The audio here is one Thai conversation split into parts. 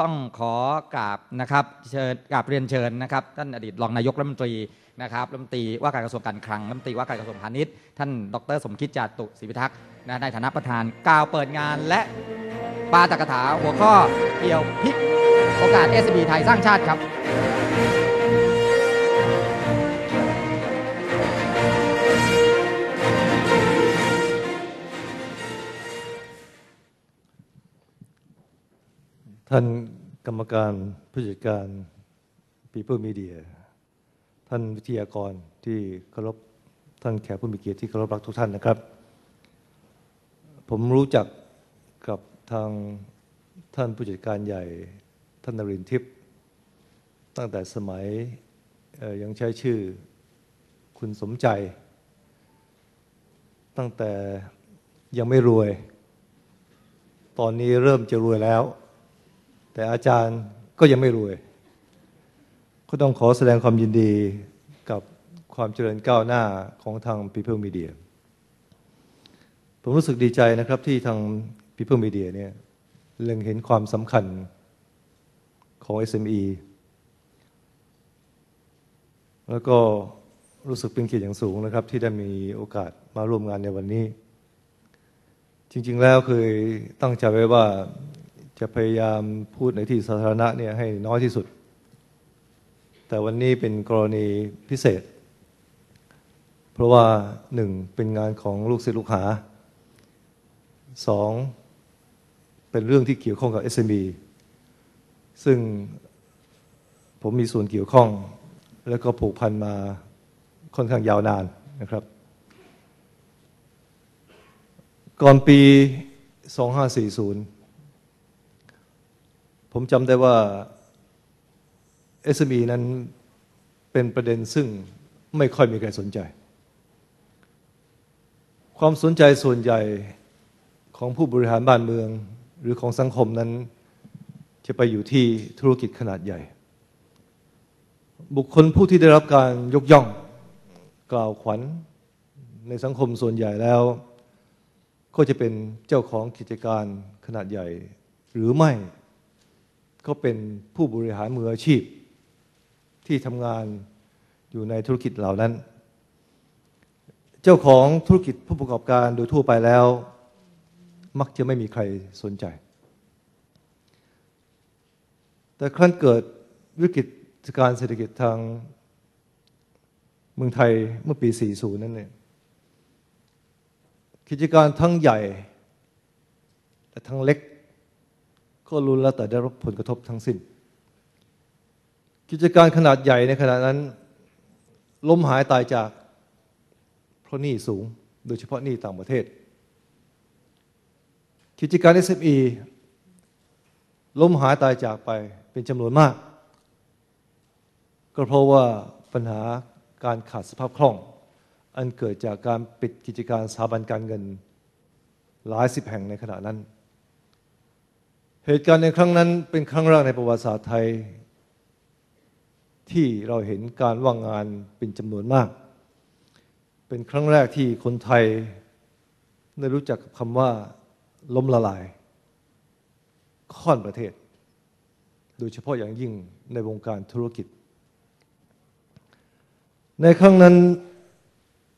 ต้องขอกราบนะครับเชิญกราบเรียนเชิญนะครับท่านอดีตรองนายกรัฐมนตรีนะครับรัฐมนตรีว่าการกระทรวงการคลังรัฐมนตรีว่าการกระทรวงพาณิชย์ท่านดรสมคิดจาตุศรีพิทักษ์นะในฐานะประธานกล่าวเปิดงานและปาตกถาหัวข้อเกี่ยวพิกโอกาส s อ b ไทยสร้างชาติครับ ท่านกรรมการผู้จัดการ People Media ท่านวิทยากรที่เคารพท่านแขกผู้มีเกียรติที่เคารพรักทุกท่านนะครับ ผมรู้จักกับทางท่านผู้จัดการใหญ่ท่านนรินทร์ทิพย์ตั้งแต่สมัยยังใช้ชื่อคุณสมใจ ตั้งแต่ยังไม่รวย ตอนนี้เริ่มจะรวยแล้ว แต่อาจารย์ก็ยังไม่รวย ก็ต้องขอแสดงความยินดีกับความเจริญก้าวหน้าของทาง People Media ผมรู้สึกดีใจนะครับที่ทาง People Media เนี่ยเล็งเห็นความสำคัญของ SME แล้วก็รู้สึกเป็นเกียรติอย่างสูงนะครับ ที่ได้มีโอกาสมาร่วมงานในวันนี้ จริง ๆ แล้วเคยตั้งใจไว้ว่า จะพยายามพูดในที่สาธารณะเนี่ยให้น้อยที่สุด แต่วันนี้เป็นกรณีพิเศษ เพราะว่าหนึ่งเป็นงานของลูกศิษย์ลูกหาสองเป็นเรื่องที่เกี่ยวข้องกับ SME ซึ่งผมมีส่วนเกี่ยวข้อง แล้วก็ผูกพันมาค่อนข้างยาวนานนะครับ ก่อนปี 2540 ผมจำได้ว่า SME นั้นเป็นประเด็นซึ่งไม่ค่อยมีใครสนใจ ความสนใจส่วนใหญ่ของผู้บริหารบ้านเมือง หรือของสังคมนั้น จะไปอยู่ที่ธุรกิจขนาดใหญ่ บุคคลผู้ที่ได้รับการยกย่องกล่าวขวัญในสังคมส่วนใหญ่แล้ว ก็จะเป็นเจ้าของกิจการขนาดใหญ่ หรือไม่ ก็เป็นผู้บริหารมืออาชีพ ที่ทำงานอยู่ในธุรกิจเหล่านั้น เจ้าของธุรกิจผู้ประกอบการโดยทั่วไปแล้ว มักจะไม่มีใครสนใจ แต่ครั้นเกิดวิกฤตการเศรษฐกิจทางเมืองไทยเมื่อปี 40 นั้นเนี่ยกิจการทั้งใหญ่ และทั้งเล็ก ก็รุนแล้วแต่ได้รับผลกระทบทั้งสิ้น กิจการขนาดใหญ่ในขณะนั้น ล้มหายตายจาก เพราะหนี้สูง โดยเฉพาะหนี้ต่างประเทศ กิจการ SME ล้มหายตายจากไปเป็นจำนวนมาก ก็เพราะว่าปัญหาการขาดสภาพคล่อง อันเกิดจากการปิดกิจการสถาบันการเงิน หลายสิบแห่งในขณะนั้น เหตุการณ์ในครั้งนั้นเป็นครั้งแรกในประวัติศาสตร์ไทย ที่เราเห็นการว่างงานเป็นจำนวนมาก เป็นครั้งแรกที่คนไทยได้รู้จักคำว่าล้มละลาย ค่อนประเทศ โดยเฉพาะอย่างยิ่งในวงการธุรกิจ ในครั้งนั้น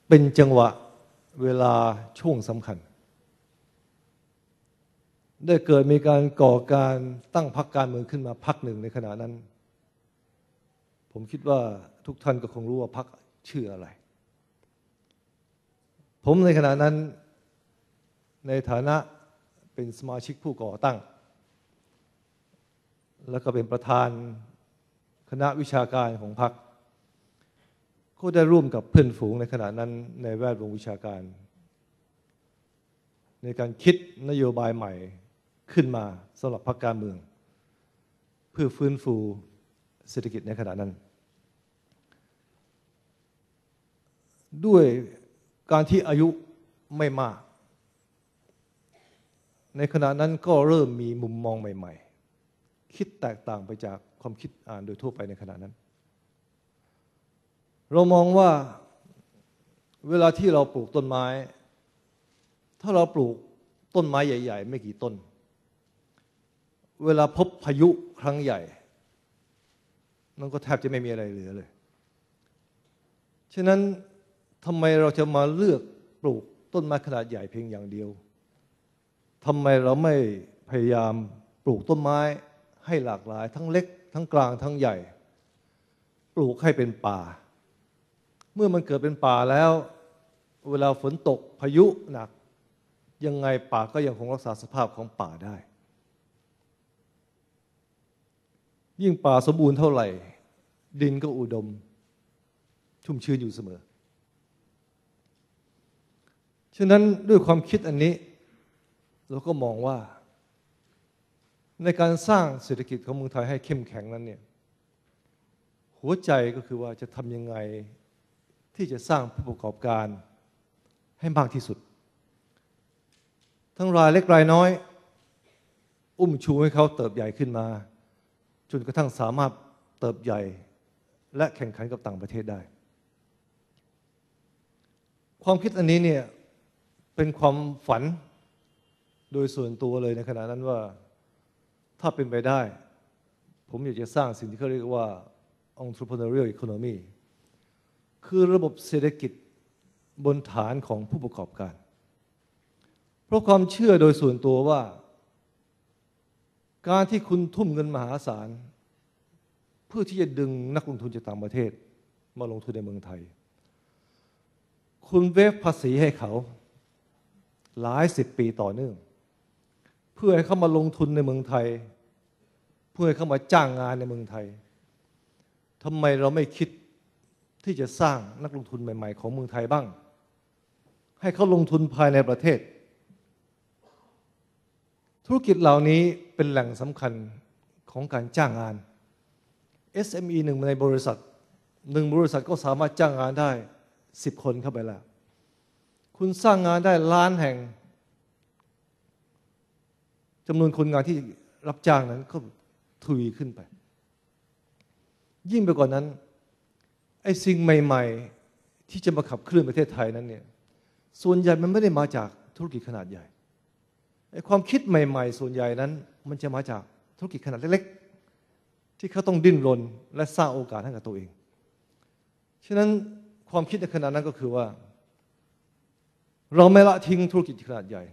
เป็นจังหวะเวลาช่วงสำคัญ ได้เกิดมีการก่อการตั้งพรรคการเมืองขึ้นมาพรรคหนึ่งในขณะนั้น ผมคิดว่าทุกท่านก็คงรู้ว่าพรรคชื่ออะไร ผมในขณะนั้นในฐานะเป็นสมาชิกผู้ก่อตั้ง แล้วก็เป็นประธานคณะวิชาการของพรรคก็ได้ร่วมกับเพื่อนฝูงในขณะนั้นในแวดวงวิชาการ ในการคิดนโยบายใหม่ ขึ้นมาสำหรับพรรคการเมือง เพื่อฟื้นฟูเศรษฐกิจในขณะนั้น ด้วยการที่อายุไม่มาก ในขณะนั้นก็เริ่มมีมุมมองใหม่ ๆ คิดแตกต่างไปจากความคิดอ่านโดยทั่วไปในขณะนั้น เรามองว่าเวลาที่เราปลูกต้นไม้ ถ้าเราปลูกต้นไม้ใหญ่ ๆ ไม่กี่ต้น เวลาพบพายุครั้งใหญ่ มันก็แทบจะไม่มีอะไรเหลือเลย ฉะนั้นทำไมเราจะมาเลือกปลูกต้นไม้ขนาดใหญ่เพียงอย่างเดียวทำไมเราไม่พยายามปลูกต้นไม้ให้หลากหลาย ทั้งเล็ก ทั้งกลางทั้งใหญ่ ปลูกให้เป็นป่า เมื่อมันเกิดเป็นป่าแล้ว เวลาฝนตกพายุหนัก ยังไงป่าก็ยังคงรักษาสภาพของป่าได้ ยิ่งป่าสมบูรณ์เท่าไหร่ ดินก็อุดม ชุ่มชื้นอยู่เสมอ ฉะนั้นด้วยความคิดอันนี้ เราก็มองว่า ในการสร้างเศรษฐกิจของเมืองไทยให้เข้มแข็งนั้นเนี่ยหัวใจก็คือว่าจะทำยังไงที่จะสร้างผู้ประกอบการให้มากที่สุด ทั้งรายเล็กรายน้อย อุ้มชูให้เขาเติบใหญ่ขึ้นมา จนกระทั่งสามารถเติบใหญ่และแข่งขันกับต่างประเทศได้ ความคิดอันนี้เนี่ยเป็นความฝันโดยส่วนตัวเลยในขณะนั้นว่าถ้าเป็นไปได้ ผมอยากจะสร้างสิ่งที่เขาเรียกว่า entrepreneurial economy คือระบบเศรษฐกิจบนฐานของผู้ประกอบการ เพราะความเชื่อโดยส่วนตัวว่า การที่คุณทุ่มเงินมหาศาล เพื่อที่จะดึงนักลงทุนจากต่างประเทศ มาลงทุนในเมืองไทย คุณเวฟภาษีให้เขา หลายสิบปีต่อเนื่อง เพื่อให้เขามาลงทุนในเมืองไทย เพื่อให้เขามาจ้างงานในเมืองไทยทำไมเราไม่คิดที่จะสร้างนักลงทุนใหม่ ๆ ของเมืองไทยบ้าง ให้เขาลงทุนภายในประเทศ ธุรกิจเหล่านี้เป็นแหล่งสำคัญของการจ้างงาน SME หนึ่งในบริษัทหนึ่งบริษัทก็สามารถจ้างงานได้สิบคนเข้าไปแล้ว คุณสร้างงานได้ล้านแห่งจำนวนคนงานที่รับจ้างนั้นก็ทวีขึ้นไป ยิ่งไปกว่านั้นไอ้สิ่งใหม่ ๆ ที่จะมาขับเคลื่อนประเทศไทยนั้นเนี่ยส่วนใหญ่มันไม่ได้มาจากธุรกิจขนาดใหญ่ ความคิดใหม่ๆ ส่วนใหญ่นั้น มันจะมาจากธุรกิจขนาดเล็กๆ ที่เขาต้องดิ้นรนและสร้างโอกาสให้กับตัวเอง ฉะนั้นความคิดในขณะนั้นก็คือว่า เราไม่ละทิ้งธุรกิจขนาดใหญ่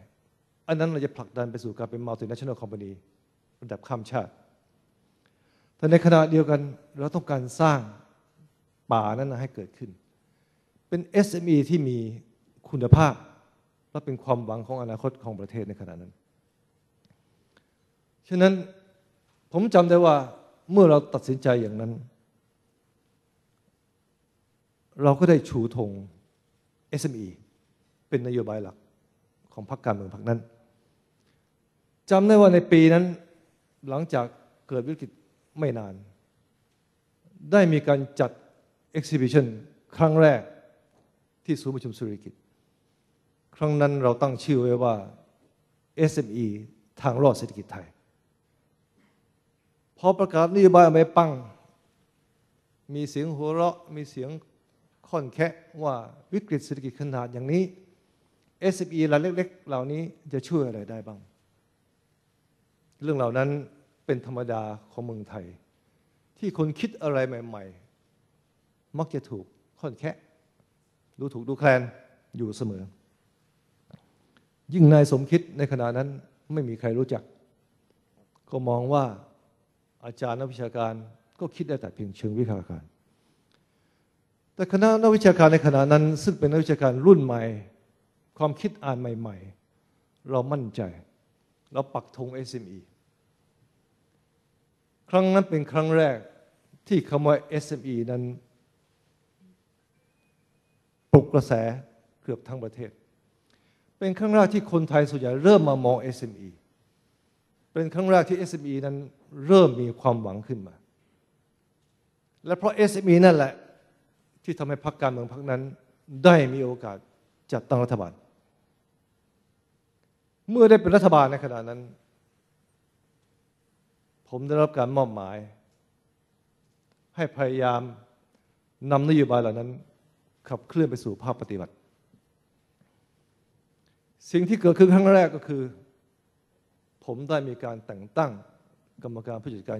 อันนั้นเราจะผลักดันไปสู่การเป็น multinational company ระดับข้ามชาติ แต่ในขณะเดียวกันเราต้องการสร้างป่านั้นให้เกิดขึ้น เป็น SME ที่มีคุณภาพ และเป็นความหวังของอนาคตของประเทศในขณะนั้น ฉะนั้นผมจำได้ว่าเมื่อเราตัดสินใจอย่างนั้น เราก็ได้ชูธง SME เป็นนโยบายหลักของพรรคการเมืองพรรคนั้นจำได้ว่าในปีนั้นหลังจากเกิดวิกฤตไม่นาน ได้มีการจัด exhibition ครั้งแรกที่ศูนย์ประชุมสุริกิจ ครั้งนั้นเราตั้งชื่อไว้ว่า SME ทางรอดเศรษฐกิจไทย พอประกาศนโยบายไม่ปัง มีเสียงหัวเราะ มีเสียงค่อนแคะว่าวิกฤตเศรษฐกิจขนาดอย่างนี้ SME รายเล็กๆ เหล่านี้จะช่วยอะไรได้บ้าง เรื่องเหล่านั้นเป็นธรรมดาของเมืองไทย ที่คนคิดอะไรใหม่ ๆ มักจะถูกค่อนแคะ ดูถูกดูแคลนอยู่เสมอ ยิ่งนายสมคิดในขณะนั้นไม่มีใครรู้จัก ก็มองว่าอาจารย์นักวิชาการก็คิดได้แต่เพียงเชิงวิชาการ แต่คณะนักวิชาการในขณะนั้น ซึ่งเป็นนักวิชาการรุ่นใหม่ ความคิดอ่านใหม่ ๆ เรามั่นใจ เราปักธง SME ครั้งนั้นเป็นครั้งแรกที่คำว่า SME นั้นปลุกกระแสเกือบทั้งประเทศ เป็นครั้งแรกที่คนไทยส่วนใหญ่เริ่มมามอง SME เป็นครั้งแรกที่ SME นั้นเริ่มมีความหวังขึ้นมา และเพราะ SME นั่นแหละ ที่ทำให้พรรคการเมืองพรรคนั้นได้มีโอกาสจัดตั้งรัฐบาล เมื่อได้เป็นรัฐบาลในขณะนั้น ผมได้รับการมอบหมาย ให้พยายามนำนโยบายเหล่านั้น ขับเคลื่อนไปสู่ภาคปฏิบัติ สิ่งที่เกิดขึ้นครั้งแรกก็คือ ผมได้มีการแต่งตั้งกรรมการผู้จัดการ